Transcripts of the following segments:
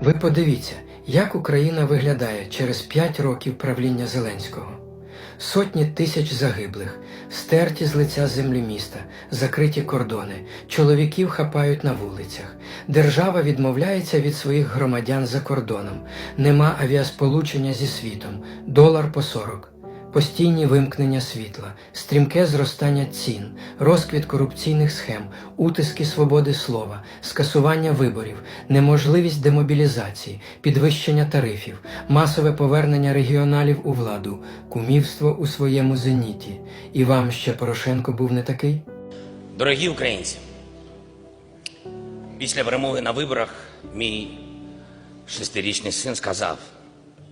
Ви подивіться, як Україна виглядає через 5 років правління Зеленського. Сотні тисяч загиблих, стерті з лиця землі міста, закриті кордони, чоловіків хапають на вулицях. Держава відмовляється від своїх громадян за кордоном, нема авіасполучення зі світом, долар по 40. Постійні вимкнення світла, стрімке зростання цін, розквіт корупційних схем, утиски свободи слова, скасування виборів, неможливість демобілізації, підвищення тарифів, масове повернення регіоналів у владу, кумівство у своєму зеніті. І вам ще Порошенко був не такий? Дорогі українці, після перемоги на виборах мій шестирічний син сказав: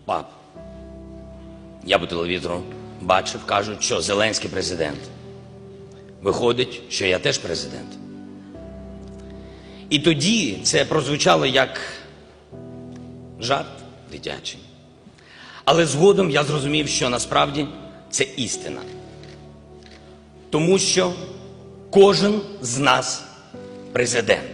пап, я по телевізору бачив, кажуть, що Зеленський президент. Виходить, що я теж президент. І тоді це прозвучало як жарт дитячий. Але згодом я зрозумів, що насправді це істина. Тому що кожен з нас президент.